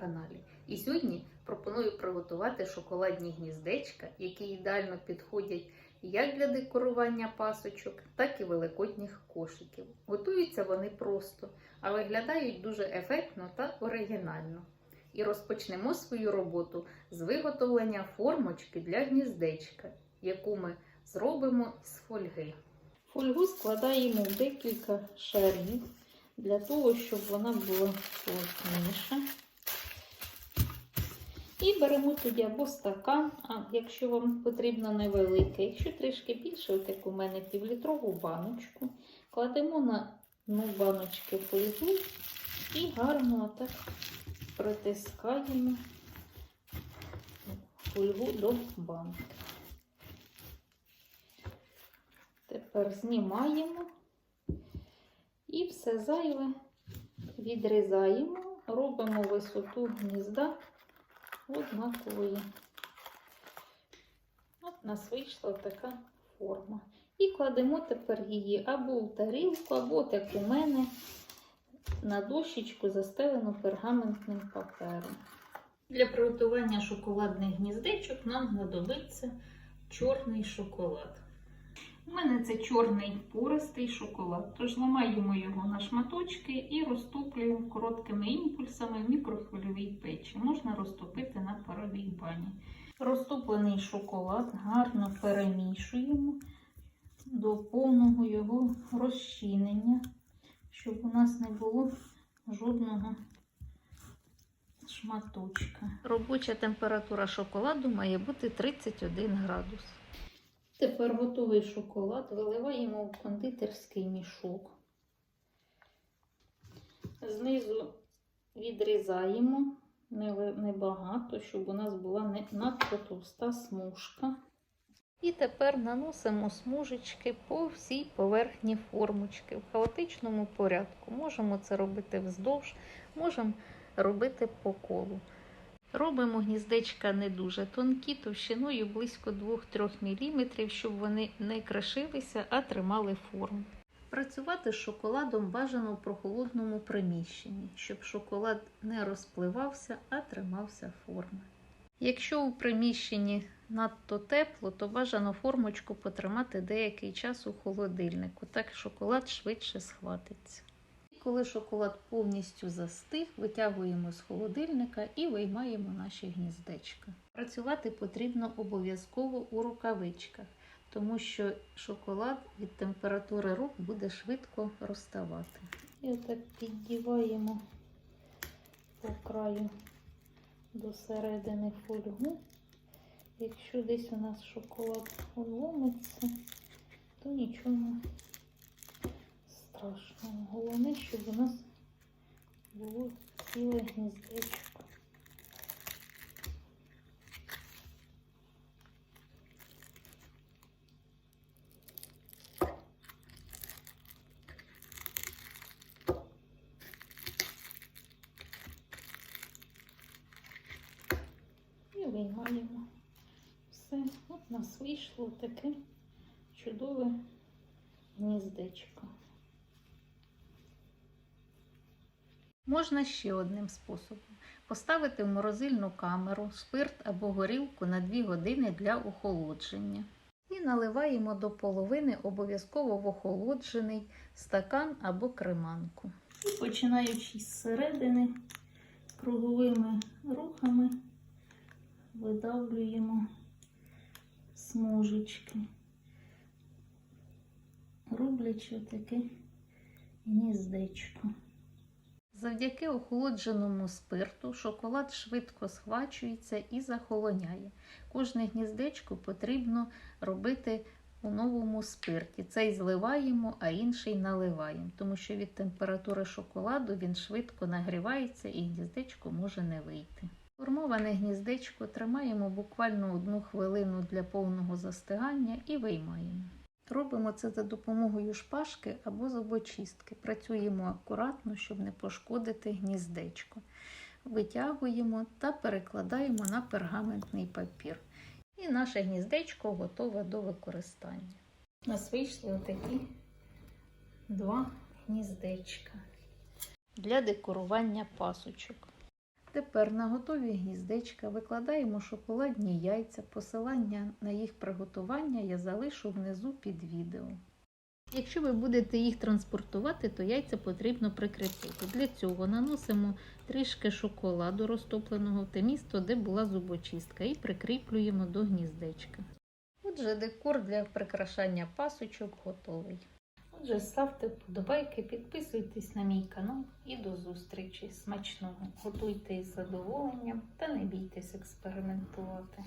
каналі. І сьогодні пропоную приготувати шоколадні гніздечка, які ідеально підходять як для декорування пасочок, так і великодніх кошиків. Готуються вони просто, а виглядають дуже ефектно та оригінально. І розпочнемо свою роботу з виготовлення формочки для гніздечка, яку ми зробимо з фольги. Фольгу складаємо в декілька шарів для того, щоб вона була плотніша. І беремо тоді або стакан, а якщо вам потрібно невелике, якщо трішки більше, от як у мене півлітрову баночку, кладемо на дно баночки фольгу і гарно так притискаємо фольгу до банки. Тепер знімаємо і все зайве відрізаємо, робимо висоту гнізда однакової. От нас вийшла така форма. І кладемо тепер її або в тарілку, або як у мене на дощечку застелену пергаментним папером. Для приготування шоколадних гніздечок нам знадобиться чорний шоколад. У мене це чорний пористий шоколад, тож ламаємо його на шматочки і розтоплюємо короткими імпульсами в мікрохвильовій печі. Можна розтопити на паровій бані. Розтоплений шоколад гарно перемішуємо до повного його розчинення, щоб у нас не було жодного шматочка. Робоча температура шоколаду має бути 31 градус. Тепер готовий шоколад виливаємо в кондитерський мішок. Знизу відрізаємо небагато, щоб у нас була не надто товста смужка. І тепер наносимо смужечки по всій поверхні формочки в хаотичному порядку. Можемо це робити вздовж, можемо робити по колу. Робимо гніздечка не дуже тонкі, товщиною близько 2-3 мм, щоб вони не крашилися, а тримали форму. Працювати з шоколадом бажано в прохолодному приміщенні, щоб шоколад не розпливався, а тримався форми. Якщо у приміщенні надто тепло, то бажано формочку потримати деякий час у холодильнику, так шоколад швидше схватиться. Коли шоколад повністю застиг, витягуємо з холодильника і виймаємо наші гніздечка. Працювати потрібно обов'язково у рукавичках, тому що шоколад від температури рук буде швидко розставати. І отак піддіваємо по краю до середини фольгу. Якщо десь у нас шоколад ломиться, то нічого страшного. Головне, щоб у нас було ціле гніздечко. І виймаємо все. От нас вийшло таке чудове гніздечко. Можна ще одним способом поставити в морозильну камеру спирт або горілку на 2 години для охолодження. І наливаємо до половини обов'язково в охолоджений стакан або креманку. І починаючи з середини, круговими рухами видавлюємо смужечки, роблячи таке гніздечко. Завдяки охолодженому спирту шоколад швидко схвачується і захолоняє. Кожне гніздечко потрібно робити у новому спирті. Цей зливаємо, а інший наливаємо, тому що від температури шоколаду він швидко нагрівається і гніздечко може не вийти. Формоване гніздечко тримаємо буквально одну хвилину для повного застигання і виймаємо. Робимо це за допомогою шпажки або зубочистки. Працюємо акуратно, щоб не пошкодити гніздечко. Витягуємо та перекладаємо на пергаментний папір. І наше гніздечко готове до використання. Нас вийшли отакі два гніздечка для декорування пасочок. Тепер на готові гніздечка викладаємо шоколадні яйця. Посилання на їх приготування я залишу внизу під відео. Якщо ви будете їх транспортувати, то яйця потрібно прикріпити. Для цього наносимо трішки шоколаду розтопленого в те місто, де була зубочистка, і прикріплюємо до гніздечка. Отже, декор для прикрашання пасочок готовий. Отже, ставте вподобайки, підписуйтесь на мій канал і до зустрічі. Смачного! Готуйте із задоволенням та не бійтесь експериментувати.